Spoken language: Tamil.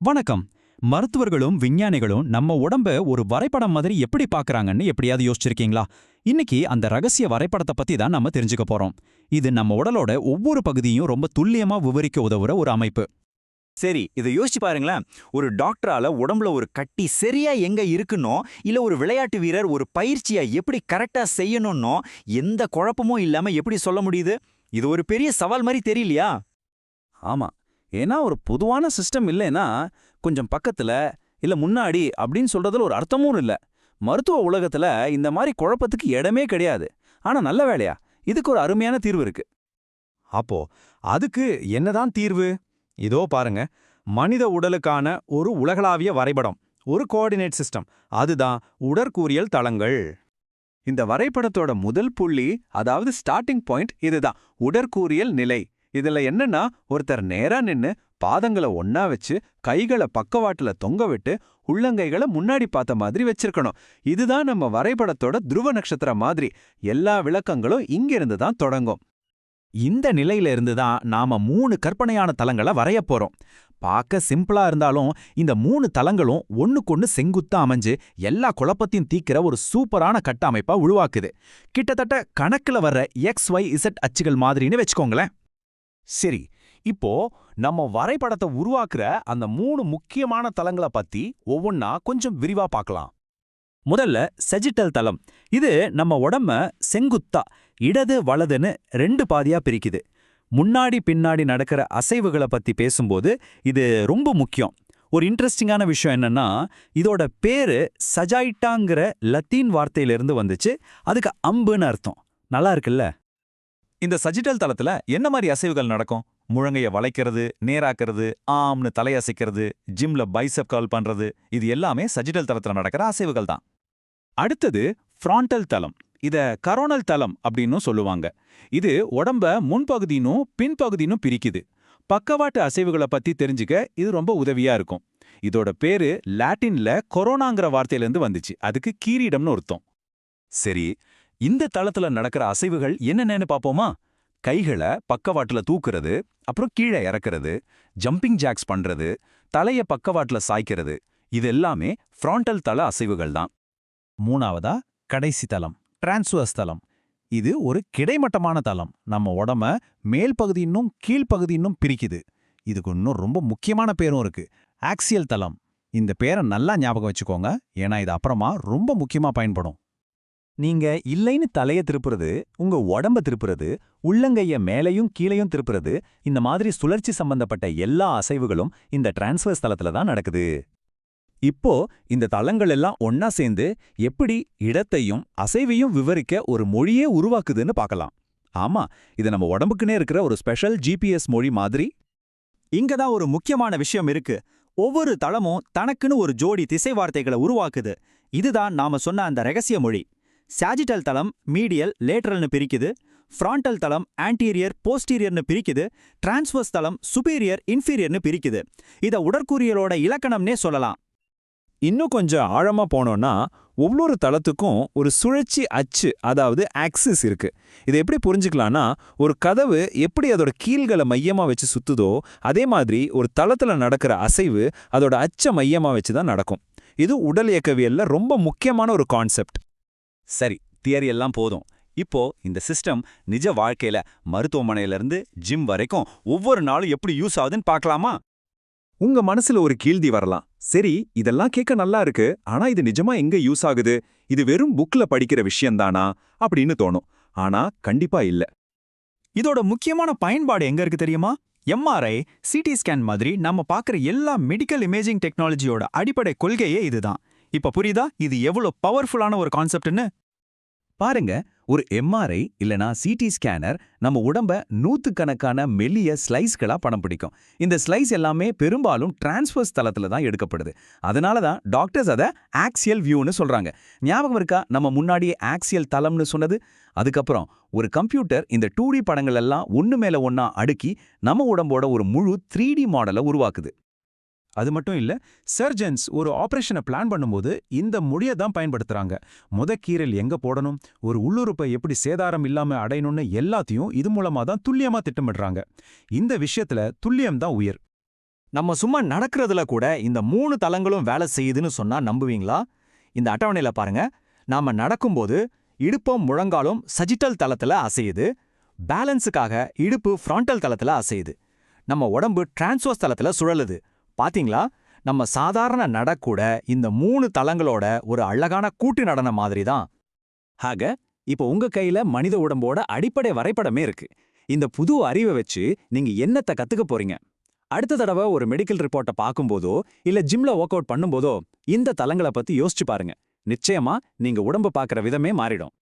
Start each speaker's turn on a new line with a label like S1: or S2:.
S1: வணக்கம். மருத்துவர்களும் விஞ்ஞானிகளும் நம்ம உடம்ப ஒரு வரைபடம் மாதிரி எப்படி பார்க்கறாங்கன்னு எப்படியாவது யோசிச்சிருக்கீங்களா? இன்னைக்கு அந்த ரகசிய வரைபடத்தை பத்தி தான் நம்ம தெரிஞ்சுக்க போறோம். இது நம்ம உடலோட ஒவ்வொரு பகுதியும் ரொம்ப துல்லியமா விவரிக்க உதவுற ஒரு அமைப்பு.
S2: சரி இதை யோசிச்சு பாருங்களேன். ஒரு டாக்டரால உடம்புல ஒரு கட்டி சரியா எங்க இருக்குன்னோ இல்ல ஒரு விளையாட்டு வீரர் ஒரு பயிற்சியை எப்படி கரெக்டா செய்யணும்னோ எந்த குழப்பமும் இல்லாம எப்படி சொல்ல முடியுது? இது ஒரு பெரிய சவால் மாதிரி தெரியலையா?
S3: ஆமா. ஏன்னா ஒரு பொதுவான சிஸ்டம் இல்லைன்னா கொஞ்சம் பக்கத்துல இல்ல முன்னாடி அப்படின்னு சொல்றதுல ஒரு அர்த்தமும் இல்ல. மருத்துவ உலகத்துல இந்த மாதிரி குழப்பத்துக்கு இடமே கிடையாது. ஆனா நல்ல வேலையா இதுக்கு ஒரு அருமையான தீர்வு இருக்கு.
S4: அப்போ அதுக்கு என்னதான் தீர்வு? இதோ பாருங்க மனித உடலுக்கான ஒரு உலகளாவிய வரைபடம் ஒரு கோஆர்டினேட் சிஸ்டம் அதுதான் உடற்கூறியல் தளங்கள். இந்த வரைபடத்தோட முதல் புள்ளி அதாவது ஸ்டார்டிங் பாயிண்ட் இதுதான் உடற்கூறியல் நிலை. இதுல என்னன்னா ஒருத்தர் நேரா நின்னு பாதங்களை ஒன்னா வச்சு கைகளை பக்கவாட்டுல தொங்க விட்டு உள்ளங்கைகளை முன்னாடி பார்த்த மாதிரி வச்சிருக்கணும். இதுதான் நம்ம வரைபடத்தோட துருவ நட்சத்திரம் மாதிரி. எல்லா விளக்கங்களும் இங்கிருந்து தான் தொடங்கும்.
S1: இந்த நிலையில இருந்து தான் நாம மூணு கற்பனையான தலங்களை வரைய போறோம். பார்க்க சிம்பிளா இருந்தாலும் இந்த மூணு தலங்களும் ஒன்னுக்கொன்னு செங்குத்தா அமைஞ்சு எல்லா குழப்பத்தையும் தீக்கிற ஒரு சூப்பரான கட்டமைப்பா உருவாக்குது. கிட்டத்தட்ட கணக்குல வர்ற எக்ஸ் ஒய் இசட் அச்சுகள் மாதிரின்னு வச்சுக்கோங்களேன்.
S4: சரி இப்போ நம்ம வரைபடத்தை உருவாக்குற அந்த மூணு முக்கியமான தலங்களை பத்தி ஒவ்வொன்னா கொஞ்சம் விரிவா பார்க்கலாம்
S1: முதல்ல செஜிட்டல் தலம் இது நம்ம உடம்ப செங்குத்தா இடது வலதுன்னு ரெண்டு பாதியா பிரிக்குது. முன்னாடி பின்னாடி நடக்கிற அசைவுகளை பத்தி பேசும்போது இது ரொம்ப முக்கியம். ஒரு இன்ட்ரெஸ்டிங்கான விஷயம் என்னன்னா இதோட பேரு சஜாயிட்டாங்கிற லத்தீன் வார்த்தையிலிருந்து வந்துச்சு. அதுக்கு அம்புன்னு அர்த்தம். நல்லா இருக்குல்ல?
S3: இந்த சஜிட்டல் தளத்துல என்ன மாதிரி அசைவுகள் நடக்கும்? முழங்கைய வளைக்கிறது நேராக்கிறது ஆம்னு தலையசைக்கிறது ஜிம்ல பைசப் கால் பண்றது இது எல்லாமே சஜிட்டல் தளத்துல நடக்கிற அசைவுகள் தான். அடுத்தது ஃப்ராண்டல் தளம். இத கரோனல் தளம் அப்படின்னு சொல்லுவாங்க. இது உடம்ப முன்பகுதினும் பின்பகுதினும் பிரிக்குது. பக்கவாட்டு அசைவுகளை பத்தி தெரிஞ்சுக்க இது ரொம்ப உதவியா இருக்கும். இதோட பேரு லாட்டின்ல கொரோனாங்கிற வார்த்தையிலிருந்து வந்துச்சு. அதுக்கு கீரீடம்னு ஒருத்தம். சரி இந்த தளத்துல நடக்கிற அசைவுகள் என்னென்னு பாப்போமா? கைகளை பக்கவாட்டுல தூக்குறது அப்புறம் கீழே இறக்குறது ஜம்பிங் ஜாக்ஸ் பண்றது தலைய பக்கவாட்டுல சாய்க்கிறது இது எல்லாமே ஃப்ராண்டல் தள அசைவுகள் தான்.
S1: மூணாவதா கடைசி தலம் டிரான்ஸ்வர்ஸ் தலம் இது ஒரு கிடைமட்டமான தலம் நம்ம உடம்ப மேல் பகுதியின்னும் கீழ்ப்பகுதியின்னும் பிரிக்குது. இதுக்கு இன்னும் ரொம்ப முக்கியமான பேரும் இருக்கு. ஆக்சியல் தலம் இந்த பேரை நல்லா ஞாபகம் வச்சுக்கோங்க. ஏன்னா இது அப்புறமா ரொம்ப முக்கியமா பயன்படும்.
S4: நீங்க இல்லைன்னு தலைய திருப்புறது உங்க உடம்ப திருப்புறது உள்ளங்கைய மேலையும் கீழையும் திருப்புறது இந்த மாதிரி சுழற்சி சம்பந்தப்பட்ட எல்லா அசைவுகளும் இந்த டிரான்ஸ்வர்ஸ் தளத்துல தான் நடக்குது. இப்போ இந்த தளங்கள் எல்லாம் ஒன்னா சேர்ந்து எப்படி இடத்தையும் அசைவையும் விவரிக்க ஒரு மொழியே உருவாக்குதுன்னு பார்க்கலாம் ஆமா இது நம்ம உடம்புக்குனே இருக்கிற ஒரு ஸ்பெஷல் ஜிபிஎஸ் மொழி மாதிரி.
S2: இங்க தான் ஒரு முக்கியமான விஷயம் இருக்கு. ஒவ்வொரு தளமும் தனக்குன்னு ஒரு ஜோடி திசை வார்த்தைகளை உருவாக்குது. இதுதான் நாம சொன்ன அந்த ரகசிய மொழி. சாஜிட்டல் தளம் மீடியல் லேட்டரல்னு பிரிக்குது. ஃப்ராண்டல் தளம் ஆன்டீரியர் போஸ்டீரியர்னு பிரிக்குது. டிரான்ஸ்வர்ஸ் தளம் சுப்பீரியர் இன்ஃபீரியர்னு பிரிக்குது. இத உடற்கூறியலோட இலக்கணம்னே சொல்லலாம்.
S4: இன்னும் கொஞ்சம் ஆழமா போனோம்னா ஒவ்வொரு தளத்துக்கும் ஒரு சுழற்சி அச்சு அதாவது ஆக்சிஸ் இருக்கு. இதை எப்படி புரிஞ்சுக்கலாம்னா ஒரு கதவு எப்படி அதோட கீழ்களை மையமா வச்சு சுத்துதோ அதே மாதிரி ஒரு தளத்துல நடக்கிற அசைவு அதோட அச்ச மையமா வச்சு தான் நடக்கும். இது உடல் இயக்கவியல்ல ரொம்ப முக்கியமான ஒரு கான்செப்ட்
S3: சரி தியரி எல்லாம் போதும். இப்போ இந்த சிஸ்டம் நிஜ வாழ்க்கையில மருத்துவமனையில இருந்து ஜிம் வரைக்கும் ஒவ்வொரு நாளும் எப்படி யூஸ் ஆகுதுன்னு பார்க்கலாமா?
S4: உங்க மனசுல ஒரு கீழ்தி வரலாம். சரி இதெல்லாம் கேட்க நல்லா இருக்கு. ஆனா இது நிஜமா எங்க யூஸ் ஆகுது? இது வெறும் புக்ல படிக்கிற விஷயம்தானா? அப்படின்னு தோணும். ஆனா கண்டிப்பா இல்ல.
S2: இதோட முக்கியமான பயன்பாடு எங்க இருக்கு தெரியுமா? எம்ஆர்ஐ சிடி ஸ்கேன் மாதிரி நம்ம பார்க்குற எல்லா மெடிக்கல் இமேஜிங் டெக்னாலஜியோட அடிப்படை கொள்கையே இதுதான். இப்ப புரியுதா? இது எவ்வளவு பவர்ஃபுல்லான ஒரு கான்செப்ட்னு
S4: பாருங்க ஒரு எம்ஆர்ஐ இல்லனா சிடி ஸ்கேனர் நம்ம உடம்ப நூத்துக்கணக்கான மெல்லிய ஸ்லைஸ்களா படம் பிடிக்கும். இந்த ஸ்லைஸ் எல்லாமே பெரும்பாலும் டிரான்ஸ்ஃபர்ஸ் தளத்துல தான் எடுக்கப்படுது. அதனால தான் டாக்டர்ஸ் அதை ஆக்சியல் வியூன்னு சொல்றாங்க. ஞாபகம் இருக்கா? நம்ம முன்னாடியே ஆக்சியல் தளம்னு சொன்னது? அதுக்கப்புறம் ஒரு கம்ப்யூட்டர் இந்த டூ டி படங்கள் எல்லாம் ஒன்று மேல ஒன்னா அடுக்கி நம்ம உடம்போட ஒரு முழு த்ரீ டி மாடலை உருவாக்குது. அது மட்டும் இல்ல சர்ஜன்ஸ் ஒரு ஆபரேஷனை பிளான் பண்ணும்போது இந்த மொழியை தான் பயன்படுத்துறாங்க. முத கீரல் எங்க போடணும்? ஒரு உள்ளுறுப்பை எப்படி சேதாரம் இல்லாம அடையணும்னு எல்லாத்தையும் இது மூலமா தான் துல்லியமா திட்டமிடுறாங்க. இந்த விஷயத்துல துல்லியம் தான் உயர்.
S2: நம்ம சும்மா நடக்கிறதுல கூட இந்த மூணு தலங்களும் வேலை செய்யுதுன்னு சொன்னா நம்புவீங்களா? இந்த அட்டவணையில பாருங்க. நாம நடக்கும்போது இடுப்பும் முழங்காலும் சஜிட்டல் தளத்துல அசையுது. பேலன்ஸுக்காக இடுப்பு ஃப்ராண்டல் தளத்துல அசையுது. நம்ம உடம்பு டிரான்ஸ்வர்ஸ் தளத்துல சுழலுது. பாத்தீங்களா? நம்ம சாதாரண நடக்கூட இந்த மூணு தளங்களோட ஒரு அழகான கூட்டு நடனம் மாதிரி தான்
S1: ஆக இப்போ உங்க கையில மனித உடம்போட அடிப்படை வரைபடமே இருக்கு. இந்த புது அறிவை வச்சு நீங்க என்னத்த கத்துக்க போறீங்க? அடுத்த தடவை ஒரு மெடிக்கல் ரிப்போர்ட்டை பார்க்கும்போதோ இல்ல ஜிம்ல ஒர்க் அவுட் பண்ணும்போதோ இந்த தளங்களை பத்தி யோசிச்சு பாருங்க. நிச்சயமா நீங்க உடம்ப பார்க்குற விதமே மாறிடும்.